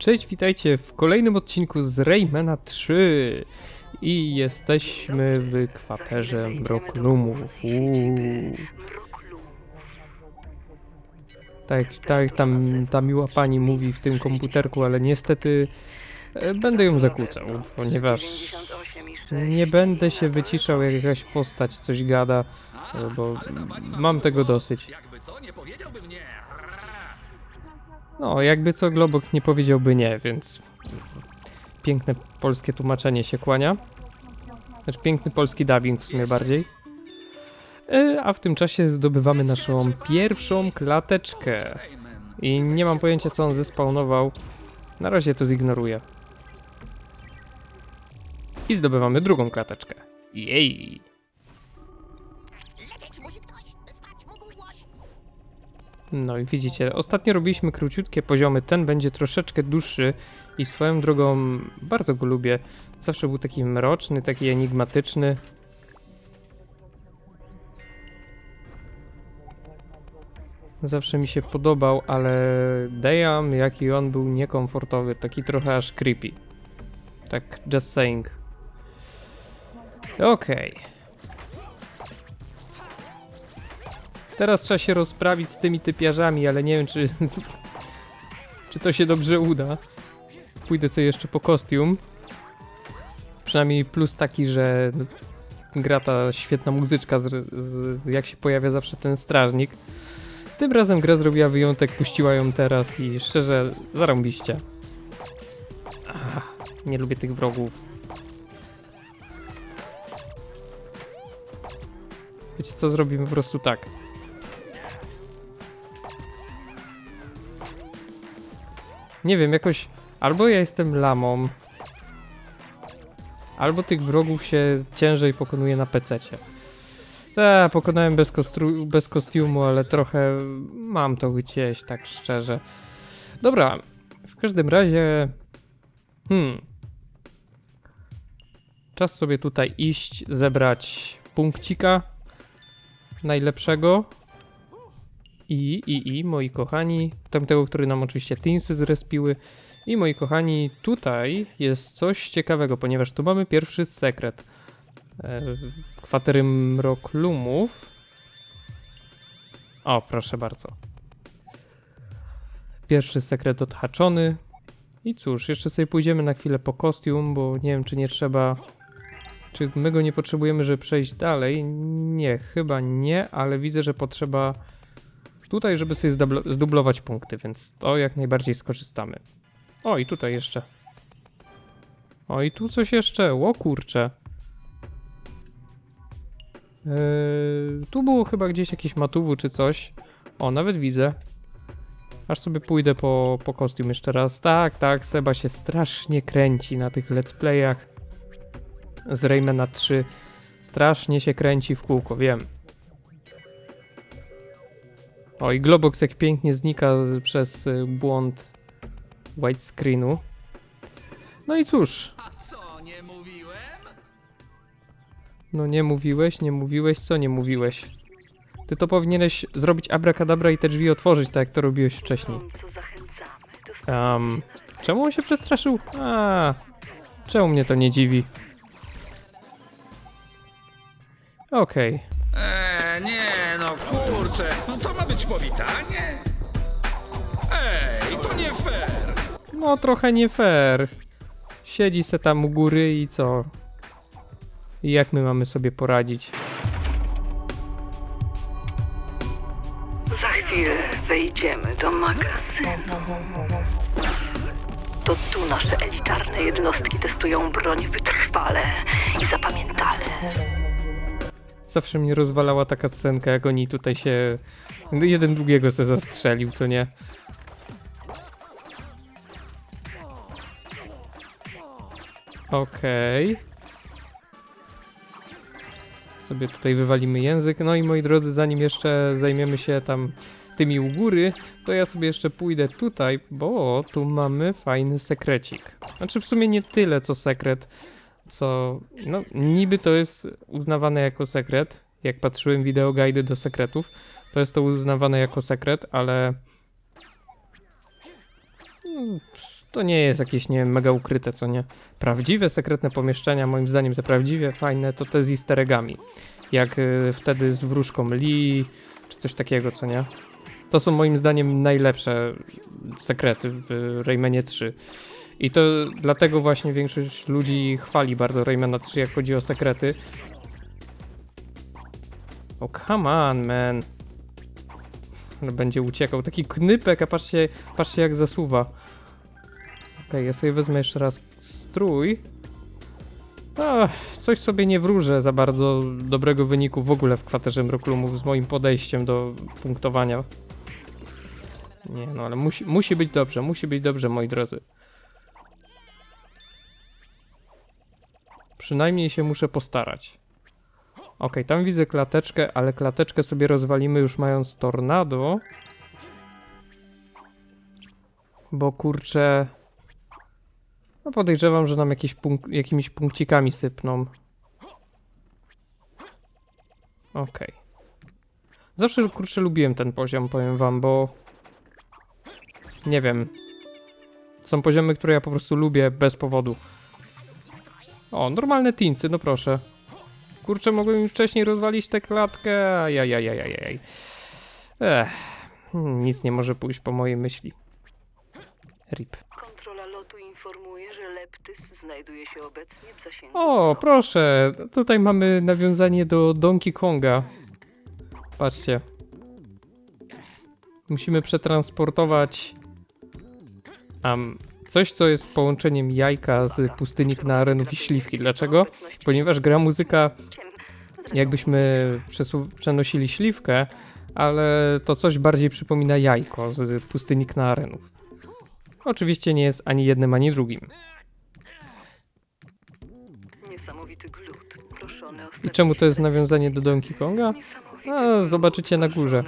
Cześć, witajcie w kolejnym odcinku z Raymana 3 i jesteśmy w kwaterze Mroklumów. Uuu. Tak, tak, tam ta miła pani mówi w tym komputerku, ale niestety e, będę ją zakłócał, ponieważ nie będę się wyciszał jak jakaś postać coś gada, e, bo mam tego dosyć. Jakby co, nie powiedziałbym nie. No, jakby co Globox nie powiedziałby nie, więc piękne polskie tłumaczenie się kłania. Znaczy piękny polski dubbing w sumie bardziej. E, A w tym czasie zdobywamy naszą pierwszą klateczkę. I nie mam pojęcia co on zespawnował. Na razie to zignoruję. I zdobywamy drugą klateczkę. Jej! No i widzicie, ostatnio robiliśmy króciutkie poziomy, ten będzie troszeczkę dłuższy i swoją drogą bardzo go lubię. Zawsze był taki mroczny, taki enigmatyczny. Zawsze mi się podobał, ale damn, jaki on był niekomfortowy, taki trochę aż creepy. Tak, just saying. Okej. Teraz trzeba się rozprawić z tymi typiarzami, ale nie wiem, czy, czy to się dobrze uda. Pójdę sobie jeszcze po kostium. Przynajmniej plus taki, że gra ta świetna muzyczka, z, z, jak się pojawia zawsze ten strażnik. Tym razem gra zrobiła wyjątek, puściła ją teraz i szczerze, zarąbiście. Ach, nie lubię tych wrogów. Wiecie co, zrobimy po prostu tak. Nie wiem, jakoś. Albo ja jestem lamą. Albo tych wrogów się ciężej pokonuje na pececie. Tak, pokonałem bez, kostru- bez kostiumu, ale trochę mam to gdzieś, tak szczerze. Dobra, w każdym razie. Hmm. Czas sobie tutaj iść, zebrać punkcika najlepszego. I, i, i, moi kochani, tamtego, który nam oczywiście Teensy zrespiły. I moi kochani, tutaj jest coś ciekawego, ponieważ tu mamy pierwszy sekret. E, kwatery Mroklumów. O, proszę bardzo. Pierwszy sekret odhaczony. I cóż, jeszcze sobie pójdziemy na chwilę po kostium, bo nie wiem, czy nie trzeba. Czy my go nie potrzebujemy, żeby przejść dalej? Nie, chyba nie, ale widzę, że potrzeba tutaj, żeby sobie zdublo- zdublować punkty, więc to jak najbardziej skorzystamy. O, i tutaj jeszcze. O, i tu coś jeszcze. O kurcze. Yy, tu było chyba gdzieś jakieś matuwu czy coś. O, nawet widzę. Aż sobie pójdę po, po kostium jeszcze raz. Tak, tak, Seba się strasznie kręci na tych let's playach z Raymana 3. Strasznie się kręci w kółko, wiem. O, i Globox jak pięknie znika przez y, błąd widescreenu. No i cóż, A co, nie mówiłem? no nie mówiłeś, nie mówiłeś, co nie mówiłeś? Ty to powinieneś zrobić abracadabra i te drzwi otworzyć, tak jak to robiłeś wcześniej. Um, czemu on się przestraszył? A, czemu mnie to nie dziwi? Okej. Eee, nie no, kurczę, no to ma być powitanie? Ej, to nie fair. No trochę nie fair. Siedzi se tam u góry i co? I jak my mamy sobie poradzić? Za chwilę wejdziemy do magazynu. To tu nasze elitarne jednostki testują broń wytrwale i zapamiętale. Zawsze mnie rozwalała taka scenka, jak oni tutaj się jeden drugiego se zastrzelił, co nie? Okej. Sobie tutaj wywalimy język. No i moi drodzy, zanim jeszcze zajmiemy się tam tymi u góry, to ja sobie jeszcze pójdę tutaj, bo tu mamy fajny sekrecik. Znaczy w sumie nie tyle co sekret, co no niby to jest uznawane jako sekret. Jak patrzyłem wideo guidy do sekretów, to jest to uznawane jako sekret, ale mm, To nie jest jakieś, nie wiem, mega ukryte, co nie? Prawdziwe, sekretne pomieszczenia, moim zdaniem te prawdziwe, fajne, to te z easter eggami. Jak y, wtedy z wróżką Lee, czy coś takiego, co nie? To są moim zdaniem najlepsze sekrety w Raymanie 3. I to dlatego właśnie większość ludzi chwali bardzo Raymana 3, jak chodzi o sekrety. O, come on, man. Ale będzie uciekał. Taki knypek, a patrzcie, patrzcie jak zasuwa. Okej, ja sobie wezmę jeszcze raz strój. Ach, coś sobie nie wróżę za bardzo dobrego wyniku w ogóle w kwaterze Mroklumów z moim podejściem do punktowania. Nie no, ale musi, musi być dobrze, musi być dobrze, moi drodzy. Przynajmniej się muszę postarać. Okej, tam widzę klateczkę, ale klateczkę sobie rozwalimy już mając tornado. Bo kurczę... No podejrzewam, że nam jakieś punk jakimiś punkcikami sypną. Okej. Zawsze kurczę lubiłem ten poziom, powiem wam, bo... Nie wiem. Są poziomy, które ja po prostu lubię bez powodu. O, normalne teensy, no proszę. Kurczę, mogłem już wcześniej rozwalić tę klatkę. Ajajajajajaj. Ech, hmm, nic nie może pójść po mojej myśli. Rip. Kontrola lotu informuje, że Leptys znajduje się obecnie w zasięgu. O, proszę, tutaj mamy nawiązanie do Donkey Konga. Patrzcie. Musimy przetransportować am, coś, co jest połączeniem jajka z pustyni Knarenów i śliwki. Dlaczego? Ponieważ gra muzyka, jakbyśmy przenosili śliwkę, ale to coś bardziej przypomina jajko z pustyni Knarenów. Oczywiście nie jest ani jednym, ani drugim. I czemu to jest nawiązanie do Donkey Konga? A, glut. zobaczycie na górze.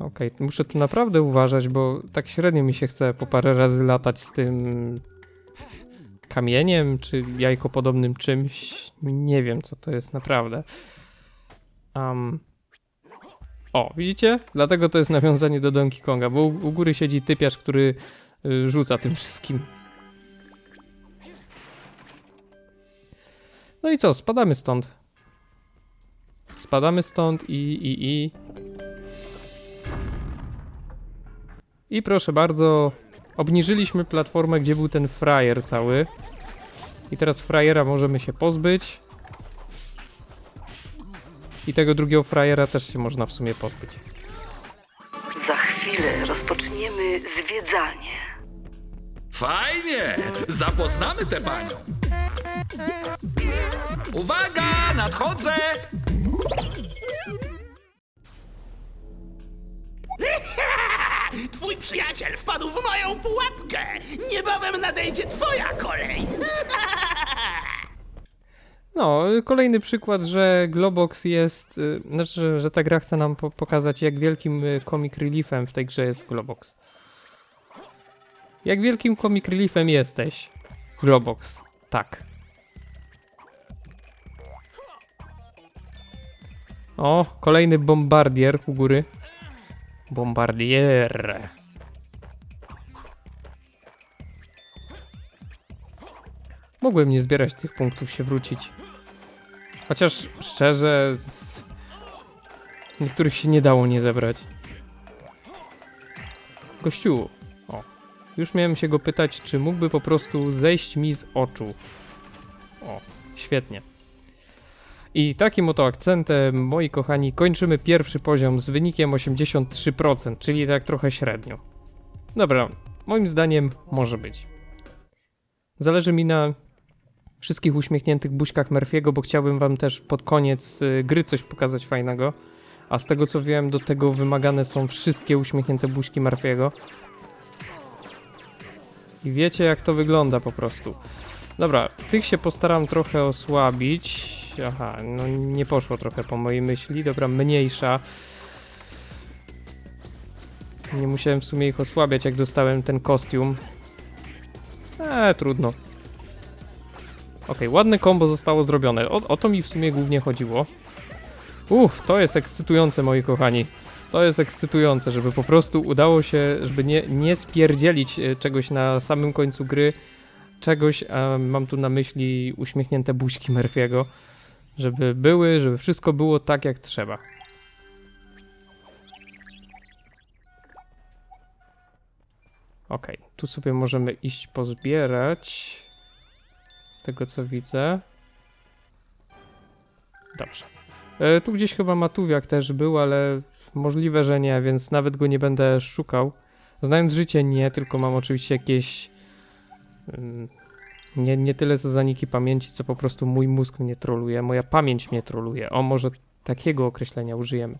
Okej, muszę tu naprawdę uważać, bo tak średnio mi się chce po parę razy latać z tym kamieniem, czy jajkopodobnym czymś. Nie wiem, co to jest naprawdę. Um. O, widzicie? Dlatego to jest nawiązanie do Donkey Konga, bo u, u góry siedzi typiarz, który y, rzuca tym wszystkim. No i co, spadamy stąd. Spadamy stąd i, i, i... I proszę bardzo, obniżyliśmy platformę, gdzie był ten frajer cały. I teraz frajera możemy się pozbyć. I tego drugiego frajera też się można w sumie pozbyć. Za chwilę rozpoczniemy zwiedzanie. Fajnie! Zapoznamy tę panią. Uwaga, nadchodzę! Twój przyjaciel wpadł w moją pułapkę! Niebawem nadejdzie twoja kolej! No, kolejny przykład, że Globox jest, y, znaczy, że- że ta gra chce nam po pokazać, jak wielkim y, comic reliefem w tej grze jest Globox. Jak wielkim comic reliefem jesteś, Globox. Tak. O, kolejny bombardier u góry. Bombardier. Mogłem nie zbierać tych punktów, się wrócić. Chociaż szczerze, z... niektórych się nie dało nie zebrać. Gościu, o, już miałem się go pytać, czy mógłby po prostu zejść mi z oczu. O, świetnie. I takim oto akcentem, moi kochani, kończymy pierwszy poziom z wynikiem 83%, czyli tak trochę średnio. Dobra, moim zdaniem może być. Zależy mi na wszystkich uśmiechniętych buźkach Murphy'ego, bo chciałbym wam też pod koniec y, gry coś pokazać fajnego. A z tego co wiem, do tego wymagane są wszystkie uśmiechnięte buźki Murphy'ego. I wiecie jak to wygląda po prostu. Dobra, tych się postaram trochę osłabić. Aha, no nie poszło trochę po mojej myśli. Dobra, mniejsza. Nie musiałem w sumie ich osłabiać, jak dostałem ten kostium. Eee, trudno. Okej, ładne kombo zostało zrobione. O, o to mi w sumie głównie chodziło. Uff, to jest ekscytujące, moi kochani. To jest ekscytujące, żeby po prostu udało się, żeby nie, nie spierdzielić e, czegoś na samym końcu gry, czegoś, mam tu na myśli uśmiechnięte buźki Murphy'ego, żeby były, żeby wszystko było tak jak trzeba. Okej, tu sobie możemy iść pozbierać. Z tego co widzę. Dobrze. E, tu gdzieś chyba Matuwiak też był, ale możliwe, że nie, więc nawet go nie będę szukał. Znając życie, nie, tylko mam oczywiście jakieś. Nie, nie tyle co zaniki pamięci, co po prostu mój mózg mnie troluje, moja pamięć mnie troluje. O, może takiego określenia użyjemy.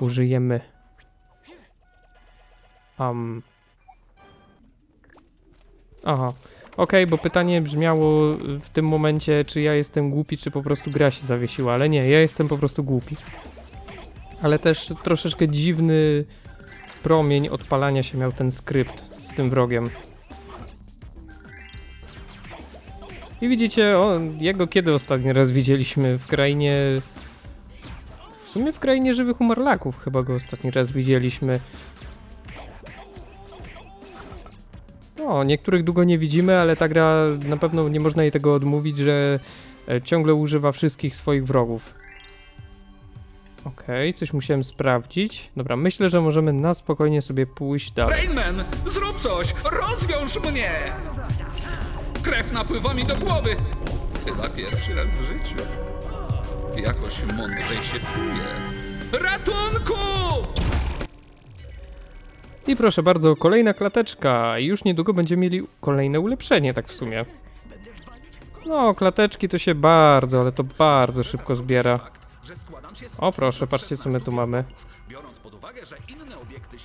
Użyjemy. Um. Aha. Okej, bo pytanie brzmiało w tym momencie, czy ja jestem głupi, czy po prostu gra się zawiesiła, ale nie, ja jestem po prostu głupi. Ale też troszeczkę dziwny promień odpalania się miał ten skrypt z tym wrogiem. I widzicie, o, jego kiedy ostatni raz widzieliśmy w krainie... W sumie w krainie żywych umarlaków chyba go ostatni raz widzieliśmy. No, niektórych długo nie widzimy, ale ta gra na pewno nie można jej tego odmówić, że e, ciągle używa wszystkich swoich wrogów. Okej, coś musiałem sprawdzić. Dobra, myślę, że możemy na spokojnie sobie pójść dalej. Rainman, zrób coś! Rozwiąż mnie! Krew napływa mi do głowy! Chyba pierwszy raz w życiu. Jakoś mądrzej się czuję. Ratunku! I proszę bardzo, kolejna klateczka. Już niedługo będziemy mieli kolejne ulepszenie, tak w sumie. No, klateczki to się bardzo, ale to bardzo szybko zbiera. O proszę, patrzcie co my tu mamy.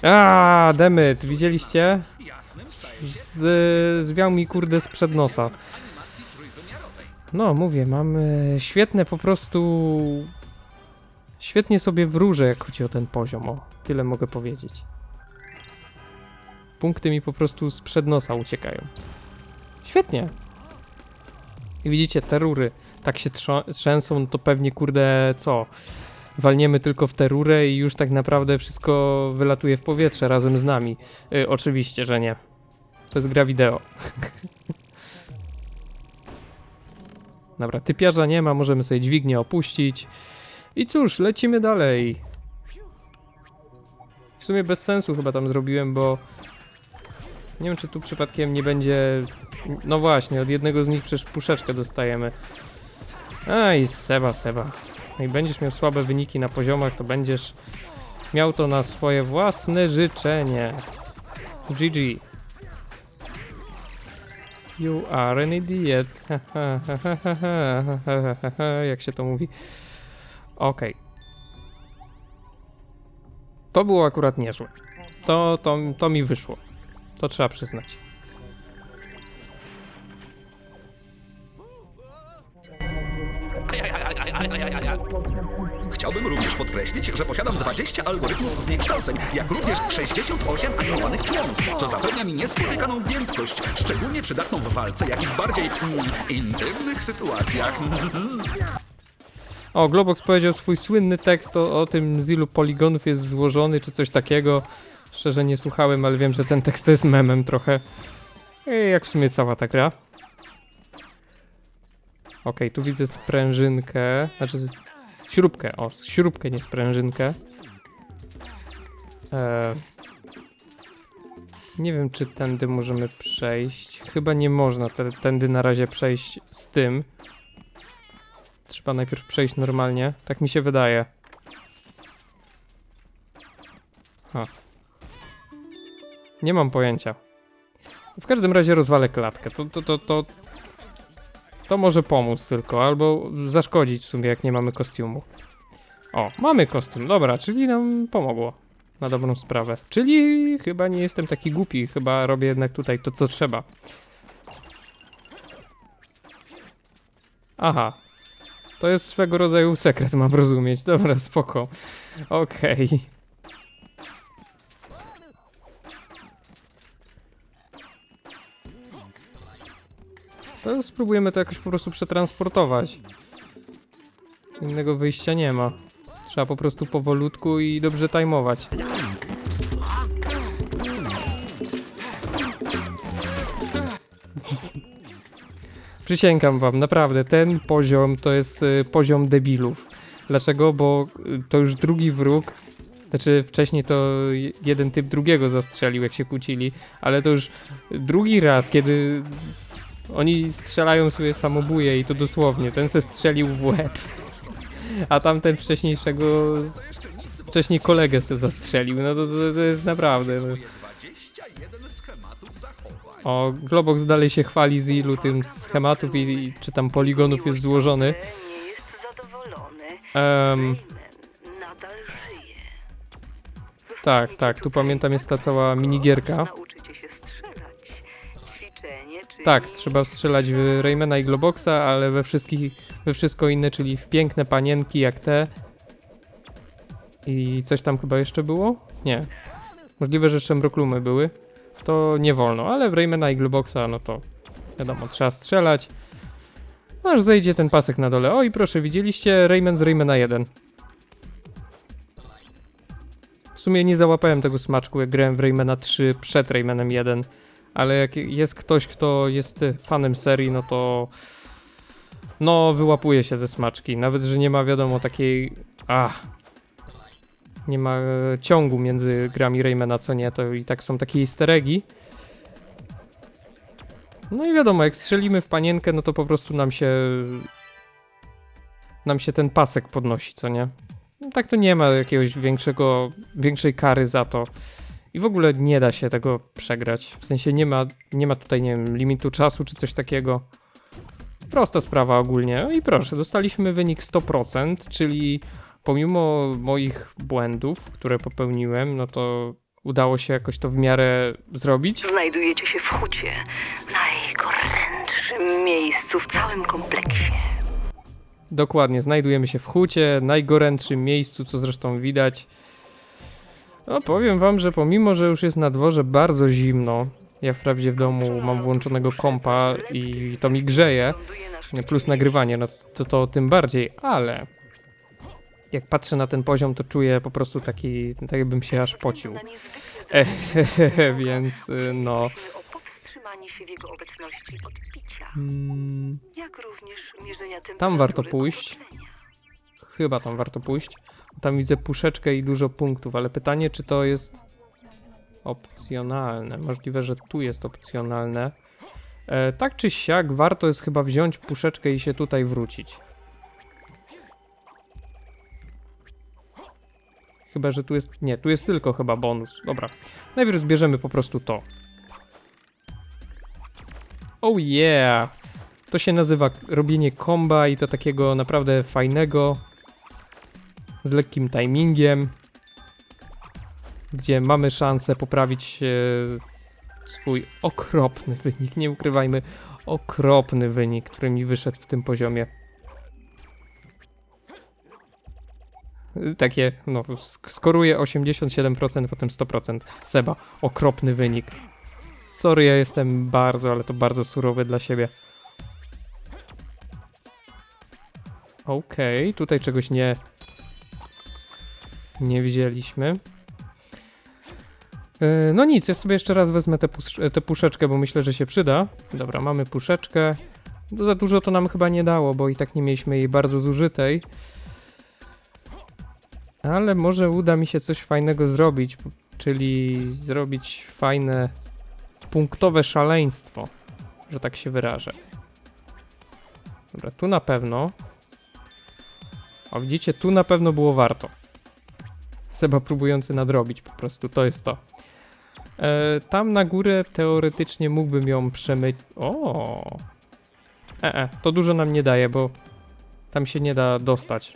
A, demet, widzieliście? Z, zwiał mi kurde sprzed nosa. No, mówię, mamy świetne po prostu... Świetnie sobie wróżę, jak chodzi o ten poziom, o. Tyle mogę powiedzieć. Punkty mi po prostu sprzed nosa uciekają. Świetnie. I widzicie, te rury tak się trzęsą, no to pewnie, kurde, co? Walniemy tylko w tę rurę i już tak naprawdę wszystko wylatuje w powietrze razem z nami. Y, oczywiście, że nie. To jest gra wideo. Dobra, typiarza nie ma, możemy sobie dźwignię opuścić. I cóż, lecimy dalej. W sumie bez sensu chyba tam zrobiłem, bo nie wiem, czy tu przypadkiem nie będzie. No właśnie, od jednego z nich przecież puszeczkę dostajemy. Aj, seba, seba. No i będziesz miał słabe wyniki na poziomach, to będziesz miał to na swoje własne życzenie. GG. You are an idiot. Jak się to mówi? Okej. To było akurat niezłe. To, to, to mi wyszło. To trzeba przyznać. Podkreślić, że posiadam 20 algorytmów zniekształceń, jak również 68 animowanych członów, co zapewnia mi niespotykaną giętkość, szczególnie przydatną w walce, jak i w bardziej mm, intymnych sytuacjach. O, Globox powiedział swój słynny tekst o, o tym, z ilu poligonów jest złożony, czy coś takiego. Szczerze nie słuchałem, ale wiem, że ten tekst to jest memem trochę. I jak w sumie cała ta gra. Okej, tu widzę sprężynkę. Znaczy, śrubkę. O, śrubkę, nie sprężynkę. Eee, nie wiem, czy tędy możemy przejść. Chyba nie można te, tędy na razie przejść z tym. Trzeba najpierw przejść normalnie. Tak mi się wydaje. Ha. Nie mam pojęcia. W każdym razie rozwalę klatkę. To, to, to, to, to może pomóc tylko, albo zaszkodzić w sumie, jak nie mamy kostiumu. O, mamy kostium, dobra, czyli nam pomogło. Na dobrą sprawę. Czyli chyba nie jestem taki głupi, chyba robię jednak tutaj to, co trzeba. Aha, to jest swego rodzaju sekret, mam rozumieć. Dobra, spoko. Okej. Spróbujemy to jakoś po prostu przetransportować. Innego wyjścia nie ma. Trzeba po prostu powolutku i dobrze tajmować. Przysięgam wam, naprawdę, ten poziom to jest y, poziom debilów. Dlaczego? Bo y, to już drugi wróg. Znaczy, wcześniej to je- jeden typ drugiego zastrzelił, jak się kłócili, ale to już drugi raz, kiedy oni strzelają sobie samobuje i to dosłownie. Ten se strzelił w łeb. A tamten wcześniejszego. Wcześniej kolegę se zastrzelił. No to, to, to jest naprawdę. No. 21 schematów zachowań. O, Globox dalej się chwali z ilu tym schematów i, i czy tam poligonów jest złożony. Żyje. tak, tak, tu pamiętam jest ta cała minigierka. Tak, trzeba strzelać w Raymana i Globoxa, ale we wszystkich, we wszystko inne, czyli w piękne panienki jak te. I coś tam chyba jeszcze było? Nie. Możliwe, że szemroklumy były. To nie wolno, ale w Raymana i Globoxa, no to wiadomo, trzeba strzelać. Aż zejdzie ten pasek na dole. O i proszę, widzieliście Rayman z Raymana 1. W sumie nie załapałem tego smaczku, jak grałem w Raymana 3 przed Raymanem 1 ale jak jest ktoś, kto jest fanem serii, no to no wyłapuje się te smaczki. Nawet, że nie ma wiadomo takiej ach nie ma e, ciągu między grami Raymana, co nie, to i tak są takie easter eggi. No i wiadomo, jak strzelimy w panienkę, no to po prostu nam się nam się ten pasek podnosi, co nie? No, tak to nie ma jakiegoś większego, większej kary za to. I w ogóle nie da się tego przegrać. W sensie nie ma, nie ma tutaj, nie wiem, limitu czasu czy coś takiego. Prosta sprawa ogólnie. No I proszę, dostaliśmy wynik 100%, czyli pomimo moich błędów, które popełniłem, no to udało się jakoś to w miarę zrobić. Znajdujecie się w hucie, najgorętszym miejscu w całym kompleksie. Dokładnie, znajdujemy się w hucie, najgorętszym miejscu, co zresztą widać. No powiem wam, że pomimo, że już jest na dworze bardzo zimno, ja wprawdzie w domu mam włączonego kompa i to mi grzeje, plus nagrywanie, no to, to tym bardziej, ale jak patrzę na ten poziom, to czuję po prostu taki, tak jakbym się aż pocił. E, więc y, no. Mm, Tam warto pójść. chyba tam warto pójść. Tam widzę puszeczkę i dużo punktów, ale pytanie, czy to jest opcjonalne. Możliwe, że tu jest opcjonalne. E, tak czy siak, warto jest chyba wziąć puszeczkę i się tutaj wrócić. Chyba, że tu jest. Nie, tu jest tylko chyba bonus. Dobra. Najpierw zbierzemy po prostu to. Oh yeah! To się nazywa robienie komba i to takiego naprawdę fajnego, z lekkim timingiem, gdzie mamy szansę poprawić e, swój okropny wynik. Nie ukrywajmy, okropny wynik, który mi wyszedł w tym poziomie. Takie, no, sk- skoruję 87%, potem 100%. Seba, okropny wynik. Sorry, ja jestem bardzo, ale to bardzo surowy dla siebie. Okej, tutaj czegoś nie... Nie wzięliśmy. Yy, No nic, ja sobie jeszcze raz wezmę tę pusz- tę puszeczkę, bo myślę, że się przyda. Dobra, mamy puszeczkę. No Za dużo to nam chyba nie dało, bo i tak nie mieliśmy jej bardzo zużytej. Ale może uda mi się coś fajnego zrobić, czyli zrobić fajne punktowe szaleństwo, że tak się wyrażę. Dobra, tu na pewno. O, widzicie, tu na pewno było warto. Seba próbujący nadrobić po prostu, to jest to. E, tam na górę teoretycznie mógłbym ją przemyć. O! E, e, to dużo nam nie daje, bo tam się nie da dostać.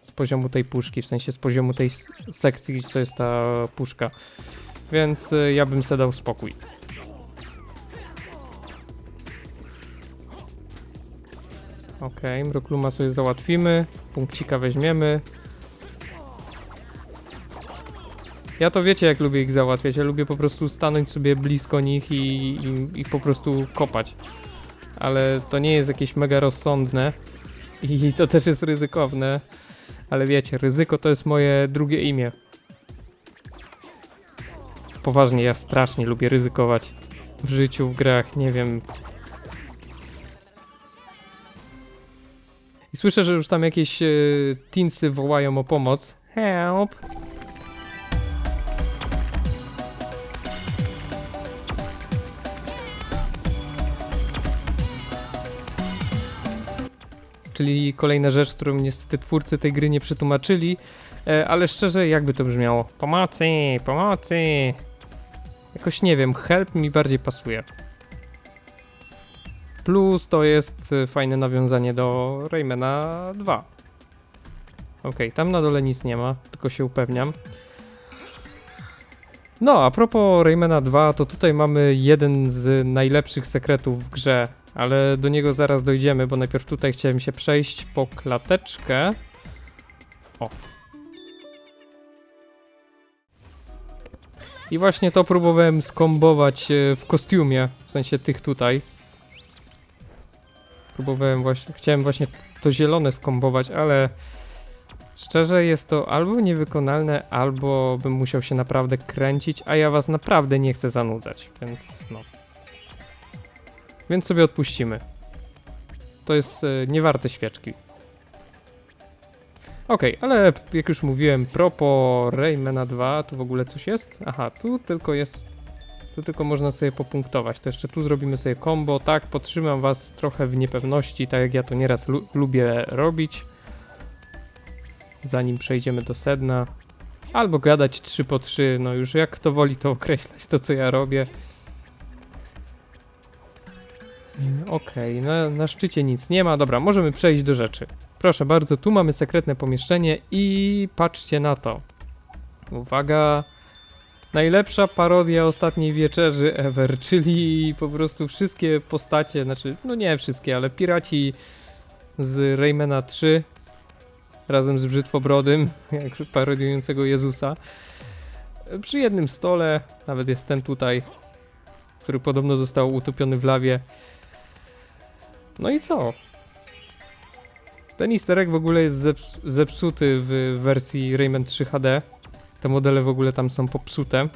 Z poziomu tej puszki, w sensie z poziomu tej sekcji, co jest ta puszka. Więc y, ja bym se dał spokój. Okej, Mrokluma sobie załatwimy. Punkcika weźmiemy. Ja to wiecie, jak lubię ich załatwiać. Ja lubię po prostu stanąć sobie blisko nich i, i, i po prostu kopać. Ale to nie jest jakieś mega rozsądne. I to też jest ryzykowne. Ale wiecie, ryzyko to jest moje drugie imię. Poważnie, ja strasznie lubię ryzykować. W życiu, w grach, nie wiem. I słyszę, że już tam jakieś e, teensy wołają o pomoc. Help! Czyli kolejna rzecz, którą niestety twórcy tej gry nie przetłumaczyli, e, ale szczerze, jakby to brzmiało? Pomocy, pomocy! Jakoś nie wiem, help mi bardziej pasuje. Plus to jest e, fajne nawiązanie do Raymana 2. Ok, tam na dole nic nie ma, tylko się upewniam. No, a propos Raymana 2, to tutaj mamy jeden z najlepszych sekretów w grze, ale do niego zaraz dojdziemy, bo najpierw tutaj chciałem się przejść po klateczkę. O. I właśnie to próbowałem skombować e, w kostiumie, w sensie tych tutaj. Próbowałem właśnie, chciałem właśnie to zielone skombować, ale szczerze jest to albo niewykonalne, albo bym musiał się naprawdę kręcić, a ja was naprawdę nie chcę zanudzać, więc no. Więc sobie odpuścimy. To jest e, niewarte świeczki. Okej, ale jak już mówiłem, propos Raymana 2, tu w ogóle coś jest? Aha, tu tylko jest... Tu tylko można sobie popunktować. To jeszcze tu zrobimy sobie combo. Tak, podtrzymam was trochę w niepewności, tak jak ja to nieraz lu lubię robić. Zanim przejdziemy do sedna. Albo gadać 3 po 3, no już jak kto woli to określać, to co ja robię. Mm, Okej, na, na szczycie nic nie ma. Dobra, możemy przejść do rzeczy. Proszę bardzo, tu mamy sekretne pomieszczenie i patrzcie na to. Uwaga. Najlepsza parodia ostatniej wieczerzy ever, czyli po prostu wszystkie postacie, znaczy, no nie wszystkie, ale piraci z Raymana 3 razem z Brzytwobrodym, jak parodiującego Jezusa. Przy jednym stole, nawet jest ten tutaj, który podobno został utopiony w lawie. No i co? Ten easter egg w ogóle jest zeps zepsuty w wersji Rayman 3 HD. Te modele w ogóle tam są popsute.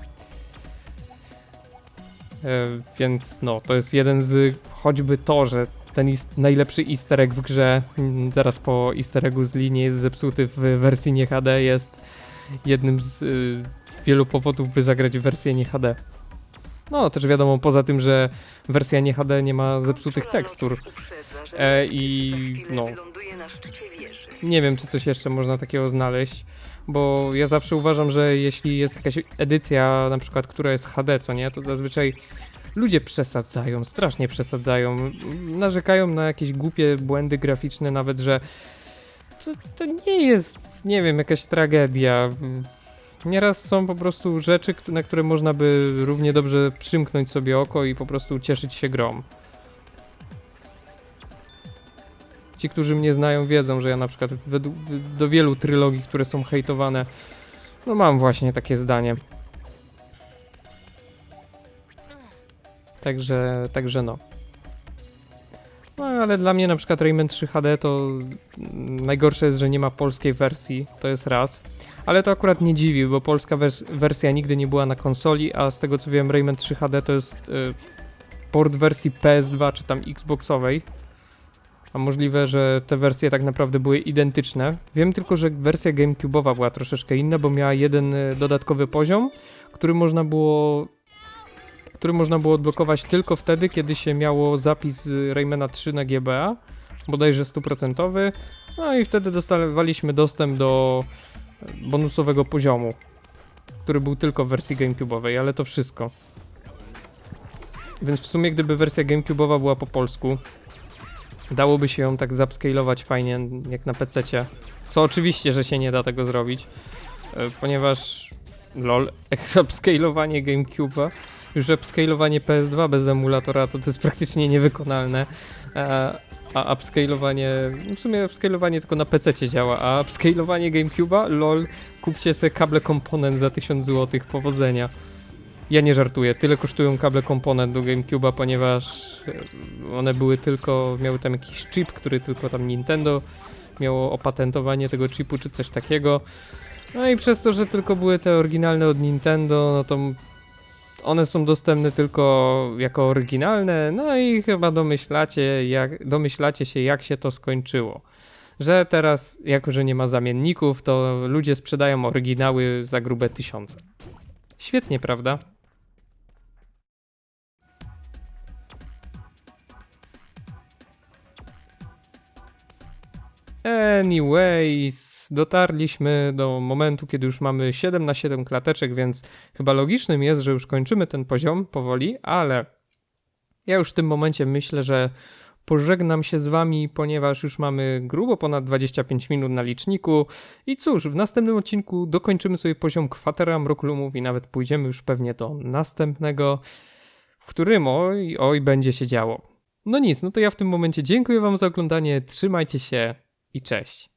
E, więc no, to jest jeden z choćby to, że ten najlepszy easter egg w grze, mm, zaraz po easter eggu z linii jest zepsuty w wersji nie HD, jest jednym z y, wielu powodów, by zagrać w wersję nie HD. No, też wiadomo, poza tym, że wersja nie HD nie ma zepsutych tekstur. E, I no, nie wiem, czy coś jeszcze można takiego znaleźć, bo ja zawsze uważam, że jeśli jest jakaś edycja, na przykład, która jest HD, co nie, to zazwyczaj ludzie przesadzają, strasznie przesadzają, narzekają na jakieś głupie błędy graficzne, nawet, że to, to nie jest, nie wiem, jakaś tragedia. Nieraz są po prostu rzeczy, na które można by równie dobrze przymknąć sobie oko i po prostu cieszyć się grom. Ci, którzy mnie znają, wiedzą, że ja na przykład do wielu trylogii, które są hejtowane, no mam właśnie takie zdanie. Także, także no. No ale dla mnie na przykład Rayman 3 HD to najgorsze jest, że nie ma polskiej wersji, to jest raz. Ale to akurat nie dziwi, bo polska wers wersja nigdy nie była na konsoli, a z tego co wiem Rayman 3 HD to jest y, port wersji PS2 czy tam Xboxowej. A możliwe, że te wersje tak naprawdę były identyczne. Wiem tylko, że wersja GameCube'owa była troszeczkę inna, bo miała jeden y, dodatkowy poziom, który można było który można było odblokować tylko wtedy, kiedy się miało zapis Raymana 3 na GBA, bodajże stuprocentowy, no i wtedy dostawaliśmy dostęp do bonusowego poziomu, który był tylko w wersji GameCube'owej, ale to wszystko. Więc w sumie gdyby wersja GameCube'owa była po polsku, dałoby się ją tak zapscalować fajnie jak na PC-cie. Co oczywiście, że się nie da tego zrobić, e, ponieważ lol, upscalowanie GameCube'a, już upscalowanie PS2 bez emulatora to, to jest praktycznie niewykonalne. A upscalowanie, w sumie upscalowanie tylko na PC działa, a upscalowanie GameCube'a, lol, kupcie sobie kable komponent za 1000 zł, powodzenia. Ja nie żartuję, tyle kosztują kable komponent do GameCube'a, ponieważ e, one były tylko, miały tam jakiś chip, który tylko tam Nintendo miało opatentowanie tego chipu czy coś takiego. No i przez to, że tylko były te oryginalne od Nintendo, no to one są dostępne tylko jako oryginalne, no i chyba domyślacie, jak, domyślacie się, jak się to skończyło. Że teraz, jako że nie ma zamienników, to ludzie sprzedają oryginały za grube tysiące. Świetnie, prawda? Anyways, dotarliśmy do momentu, kiedy już mamy 7 na 7 klateczek, więc chyba logicznym jest, że już kończymy ten poziom powoli, ale ja już w tym momencie myślę, że pożegnam się z wami, ponieważ już mamy grubo ponad 25 minut na liczniku. I cóż, w następnym odcinku dokończymy sobie poziom kwatera Mroklumów i nawet pójdziemy już pewnie do następnego, w którym oj, oj będzie się działo. No nic, no to ja w tym momencie dziękuję wam za oglądanie, trzymajcie się i cześć.